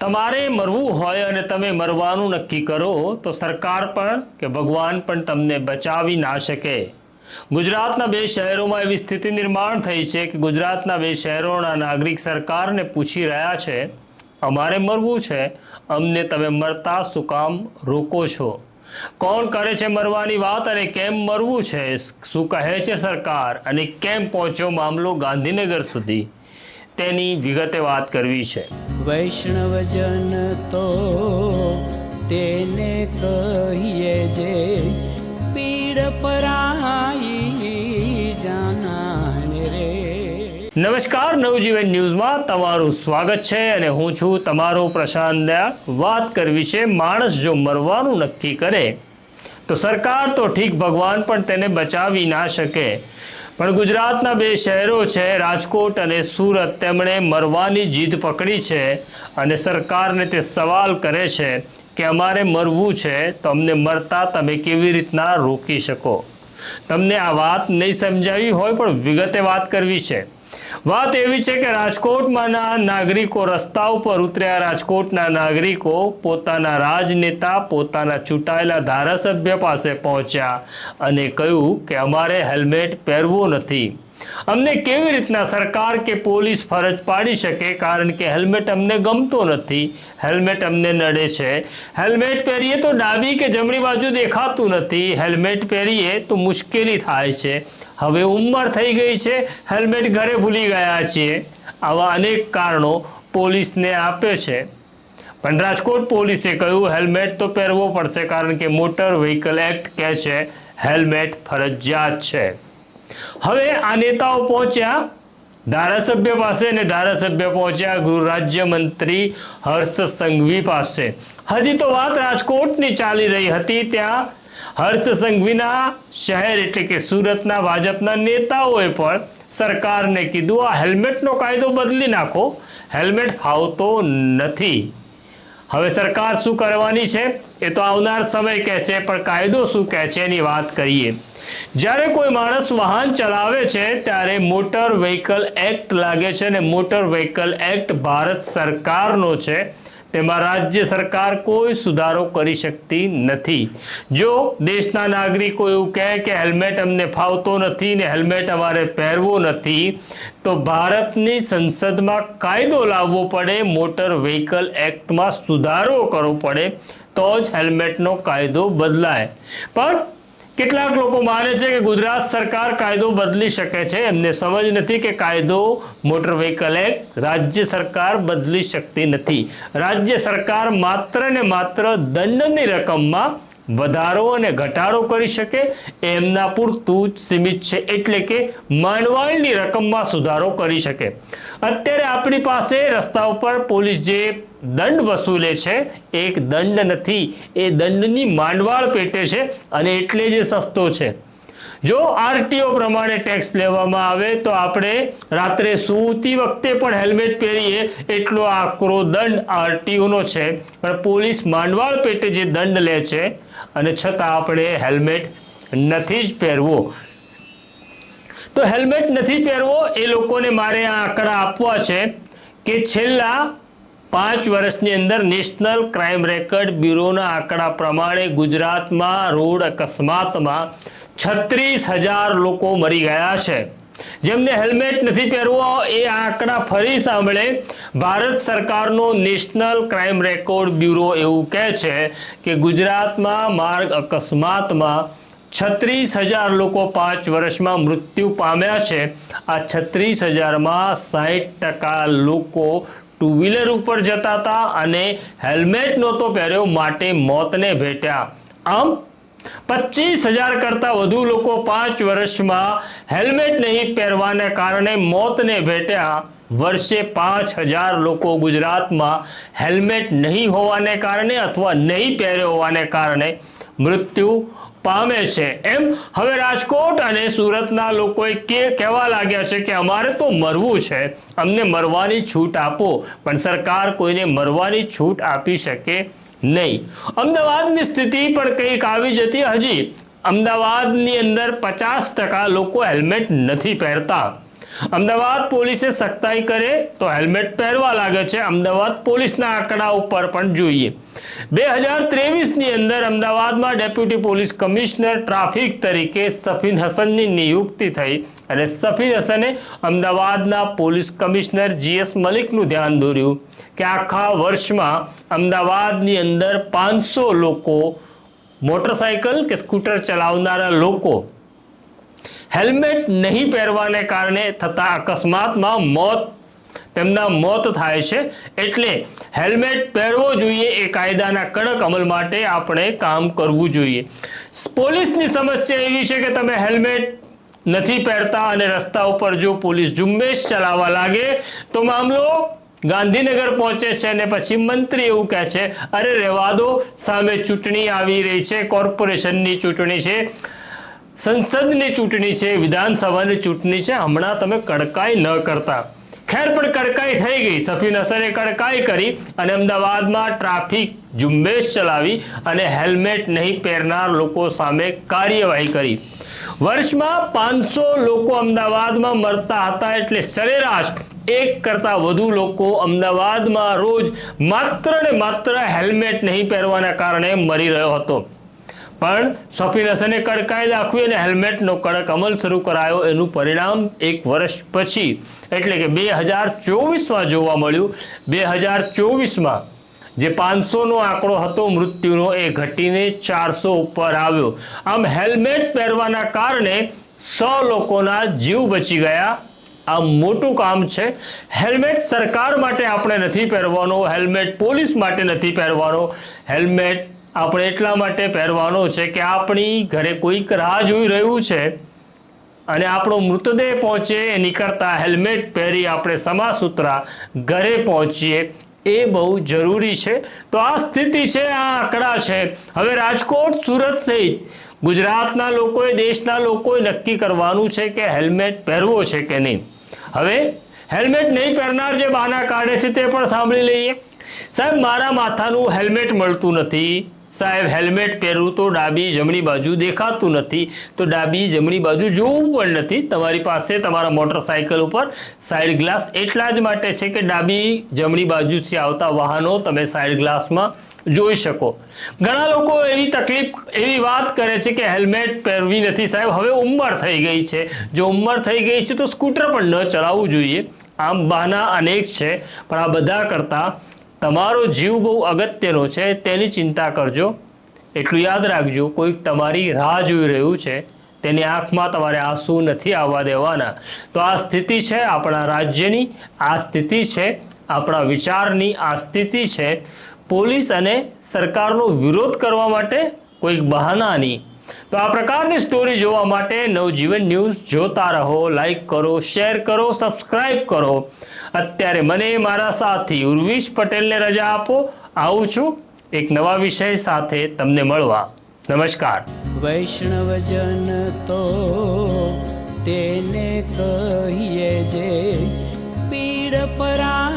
તમારે મરવું હોય અને તમે મરવાનું નક્કી કરો, તો સરકાર પણ કે ભગવાન પણ તમને બચાવી ના શકે. ગુજરાતના બે શહેરોમાં એવી સ્થિતિ નિર્માણ થઈ છે કે ગુજરાતના બે શહેરોના નાગરિક સરકારને પૂછી રહ્યા છે, અમારે મરવું છે? અમને તમે મરતા શું કામ રોકો છો? કોણ કરે છે મરવાની વાત અને કેમ મરવું છે? શું કહે છે સરકાર? અને કેમ પહોંચ્યો મામલો ગાંધીનગર સુધી? તેની વિગતે વાત કરવી છે. વૈષ્ણવજન તો તેને કહીએ જે પીડ પરાઈ જાનાને રે. નમસ્કાર નવજીવન ન્યૂઝમાં તમારું સ્વાગત છે અને હું છું તમારો પ્રશાંત વાત કરવી છે માણસ જો મરવાનું નક્કી કરે તો સરકાર તો ઠીક ભગવાન પણ તેને બચાવી ના શકે. પણ ગુજરાતના બે શહેરો છે, રાજકોટ અને સુરત, તેમણે મરવાની જીદ પકડી છે અને સરકારને તે સવાલ કરે છે કે અમારે મરવું છે તો અમને મરતા તમે કેવી રીતના રોકી શકો? તમને આ વાત નહીં સમજાવી હોય પણ વિગતે વાત કરવી છે. વાત એવી છે કે રાજકોટમાંના નાગરિકો રસ્તા ઉપર ઉતર્યા. રાજકોટના નાગરિકો પોતાના રાજનેતા, પોતાના ચૂંટાયેલા ધારાસભ્ય પાસે પહોંચ્યા અને કહ્યું કે અમારે હેલ્મેટ પહેરવું નથી. અમને કેવી રીતના સરકાર કે પોલીસ ફરજ પાડી શકે? કારણ કે હેલ્મેટ અમને ગમતો નથી. હેલ્મેટ અમને નડે છે. હેલ્મેટ પહેરીએ તો ડાબી કે જમણી બાજુ દેખાતું નથી. હેલ્મેટ પહેરીએ તો મુશ્કેલી થાય છે. હવે ઉંમર થઈ ગઈ છે. હેલ્મેટ ઘરે ભૂલી ગયા છીએ. આવા અનેક કારણો પોલીસને આપે છે. પણ રાજકોટ પોલીસે કહ્યું, હેલ્મેટ તો પહેરવો પડશે, કારણ કે મોટર વ્હીકલ એક્ટ કહે છે, હેલ્મેટ ફરજિયાત છે. હવે આ નેતાઓ પહોંચ્યા ધારાસભ્ય પાસે અને ધારાસભ્ય પહોંચ્યા ગૃહ રાજ્યમંત્રી હર્ષ સંઘવી પાસે. હજી તો વાત રાજકોટની ચાલી રહી હતી ત્યાં હર્ષ સંઘવીના શહેર એટલે કે સુરતના ભાજપના નેતાઓએ પણ સરકારને કીધું, આ હેલ્મેટનો કાયદો બદલી નાખો. હેલ્મેટ ફાવતો નથી. હવે સરકાર શું કરવાની છે? એ તો આવનાર સમય કહેશે, પણ કાયદો શું કહે છે એની વાત કરીએ. જ્યારે કોઈ માણસ વાહન ચલાવે છે, ત્યારે મોટર વ્હીકલ એક્ટ લાગે છે અને મોટર વ્હીકલ એક્ટ ભારત સરકારનો છે. તેમાં રાજ્ય સરકાર કોઈ સુધારો કરી શકતી નથી. જો દેશના નાગરિકો એવું કહે કે હેલ્મેટ અમને ફાવતો નથી ને હેલ્મેટ અમારે પહેરવું નથી, તો ભારતની સંસદમાં કાયદો લાવવો પડે, મોટર વ્હીકલ એક્ટમાં સુધારો કરવો પડે, તો જ હેલ્મેટનો કાયદો બદલાય. પણ કેટલાક લોકો માને છે કે ગુજરાત સરકાર કાયદો બદલી શકે છે. એમને સમજ નથી કે કાયદો મોટર વ્હીકલ એક્ટ રાજ્ય સરકાર બદલી શકતી નથી. રાજ્ય સરકાર માત્ર ને માત્ર દંડની રકમમાં વધારો અને ઘટાડો કરી શકે, એમના પૂરતું સીમિત છે. એટલે કે માંડવાળની રકમમાં સુધારો કરી શકે. અત્યારે આપણી પાસે રસ્તા ઉપર પોલીસ જે દંડ વસૂલે છે, એક દંડ નથી. એ દંડની માંડવાળ પેટે છે અને એટલે જે સસ્તો છે. જો આરટીઓ પ્રમાણે ટેક્સ લેવામાં આવે તો આપણે રાત્રે સૂતી વખતે પણ હેલ્મેટ પહેરીએ એટલો આકરો દંડ આરટીઓનો છે. પણ પોલીસ માંડવાળ પેટે જે દંડ લે છે અને છતાં આપણે હેલ્મેટ નથી જ પહેરવો. તો હેલ્મેટ નથી પહેરવો એ લોકોને મારે આ આંકડા આપવા છે કે છેલ્લા પાંચ વર્ષની અંદર નેશનલ ક્રાઇમ રેકર્ડ બ્યુરોના આંકડા પ્રમાણે ગુજરાતમાં રોડ અકસ્માતમાં છત્રીસ હજાર લોકો મરી ગયા છે. જેમને હેલ્મેટ નથી પહેરવો, એ આંકડા ફરી સાંભળે ભારત સરકારનો નેશનલ ક્રાઇમ રેકોર્ડ બ્યુરો એવું કહે છે કે ગુજરાતમાં માર્ગ અકસ્માતમાં છત્રીસ હજાર લોકો પાંચ વર્ષમાં મૃત્યુ પામ્યા છે. આ છત્રીસ હજારમાં સાહીઠ ટકા લોકો ટુ વ્હીલર ઉપર જતા હતા અને હેલ્મેટ નહોતો પહેર્યો, માટે મોતને ભેટ્યા. આમ પચીસ હજાર કરતા વધુ લોકો પાંચ વર્ષમાં હેલ્મેટ નહીં પહેરવાને કારણે મોતને ભેટ્યા. વર્ષે પાંચ હજાર લોકો ગુજરાતમાં હેલ્મેટ નહીં હોવાને કારણે અથવા નહીં પહેર્યો હોવાને કારણે મૃત્યુ પામે છે. એમ હવે રાજકોટ અને સુરતના લોકોએ કે કહેવા લાગ્યા છે કે અમારે તો મરવું છે. અમને મરવાની છૂટ આપો, પણ સરકાર કોઈને મરવાની છૂટ આપી શકે નહીં. અમદાવાદની સ્થિતિ પણ કંઈક આવી જતી હજી. અમદાવાદની અંદર પચાસ ટકા લોકો હેલ્મેટ નથી પહેરતા. અમદાવાદ પોલીસે સખ્તાઈ કરે તો હેલ્મેટ પહેરવા લાગે છે. અમદાવાદ પોલીસના આંકડા ઉપર પણ જોઈએ. બે હજાર ત્રેવીસની અંદર અમદાવાદમાં ડેપ્યુટી પોલીસ કમિશનર ટ્રાફિક તરીકે સફીન હસનની નિયુક્તિ થઈ અને સફીન હસને અમદાવાદના પોલીસ કમિશનર જીએસ મલિકનું ધ્યાન દોર્યું. કે આખા વર્ષમાં અમદાવાદની અંદર પાંચસો લોકો મોટરસાયકલ કે સ્કૂટર ચલાવનારા લોકો હેલ્મેટ નહીં પહેરવાને કારણે થતા અકસ્માતમાં મોત, તેમના મોત થાય છે. એટલે હેલ્મેટ પહેરવો જોઈએ એ કાયદાના કડક અમલ માટે આપણે કામ કરવું જોઈએ. પોલીસની સમસ્યા એવી છે કે તમે હેલ્મેટ નથી પહેરતા અને રસ્તા ઉપર જો પોલીસ ઝુંબેશ ચલાવવા લાગે, તો મામલો ગાંધીનગર પહોંચે છે અને પછી મંત્રી એવું કહે છે, અરે રહેવા દો સામે ચૂંટણી આવી રહી છે, કોર્પોરેશનની ચૂંટણી છે, સંસદની ચૂંટણી છે, વિધાનસભાની ચૂંટણી છે, હમણાં તમે કડકાઈ ન કરતા. ખેર પણ કડકાઈ થઈ ગઈ. સફીન અસરે કડકાઈ કરી અને અમદાવાદમાં ટ્રાફિક ઝુંબેશ ચલાવી અને હેલ્મેટ નહીં પહેરનાર લોકો સામે કાર્યવાહી કરી. વર્ષમાં પાંચસો લોકો અમદાવાદમાં મરતા હતા એટલે સરેરાશ એક કરતા વધુ લોકો અમદાવાદમાં રોજ માત્ર ને માત્ર હેલ્મેટ નહીં પહેરવાના કારણે મરી રહ્યો હતો. પણ સફીન હસને કડકાઈ દાખવી અને હેલ્મેટનો કડક અમલ શરૂ કરાયો. એનું પરિણામ એક વર્ષ પછી, એટલે કે બે હજાર ચોવીસમાં જોવા મળ્યું. બે હજાર ચોવીસમાં જે પાંચસોનો આંકડો હતો, મૃત્યુનો એ ઘટીને ચારસો ઉપર આવ્યો. આમ હેલ્મેટ પહેરવાના કારણે સો લોકોના જીવ બચી ગયા. આ મોટું કામ છે. હેલ્મેટ સરકાર માટે આપણે નથી પહેરવાનો, હેલ્મેટ પોલીસ માટે નથી પહેરવાનો. હેલ્મેટ આપણે એટલા માટે પહેરવાનો છે કે આપણી ઘરે કોઈક રાહ જોઈ રહ્યું છે અને આપણો મૃતદેહ પહોંચે, એની કરતાં હેલ્મેટ પહેરી આપણે સમાસૂત્રા ઘરે પહોંચીએ. એ બહુ જરૂરી છે. તો આ સ્થિતિ છે, આ આંકડા છે. હવે રાજકોટ, સુરત સહિત ગુજરાતના લોકોએ, દેશના લોકોએ નક્કી કરવાનું છે કે હેલ્મેટ પહેરવો છે કે નહીં. હવે હેલ્મેટ નહીં પહેરનાર જે બહાના કાઢે છે તે પણ સાંભળી લઈએ. સાહેબ, મારા માથાનું હેલ્મેટ મળતું નથી. સાહેબ હેલ્મેટ પહેરવું તો ડાબી જમણી બાજુ દેખાતું નથી. તો ડાબી જમણી બાજુ જોવું પણ નથી. તમારી પાસે તમારા મોટરસાયકલ ઉપર સાઈડ ગ્લાસ એટલા જ માટે છે કે ડાબી જમણી બાજુથી આવતા વાહનો તમે સાઈડ ગ્લાસમાં જોઈ શકો. ઘણા લોકો એવી તકલીફ, એવી વાત કરે છે કે હેલ્મેટ પહેરવી નથી. સાહેબ, હવે ઉંમર થઈ ગઈ છે. જો ઉંમર થઈ ગઈ છે તો સ્કૂટર પણ ન ચલાવવું જોઈએ. આમ બહાના અનેક છે, પણ આ બધા કરતાં તમારો જીવ બહુ અગત્યનો છે, તેની ચિંતા કરજો. એટલું યાદ રાખજો, કોઈક તમારી રાહ જોઈ રહ્યું છે, તેની આંખમાં તમારે આંસુ નથી આવવા દેવાના. તો આ સ્થિતિ છે આપણા રાજ્યની, આ સ્થિતિ છે આપણા વિચારની, આ સ્થિતિ છે પોલીસ અને સરકારનો વિરોધ કરવા માટે કોઈક બહાનાની. તો આ પ્રકારની સ્ટોરી જોવા માટે નવજીવન ન્યૂઝ જોતા રહો લાઈક કરો શેર કરો સબસ્ક્રાઇબ કરો. અત્યારે મને મારા સાથી ઉર્વિશ પટેલને રજા આપો. આવું છું. એક નવા વિષય સાથે તમને મળવા. નમસ્કાર. વૈષ્ણવજન તો તેને કહીએ જે પીડ પરા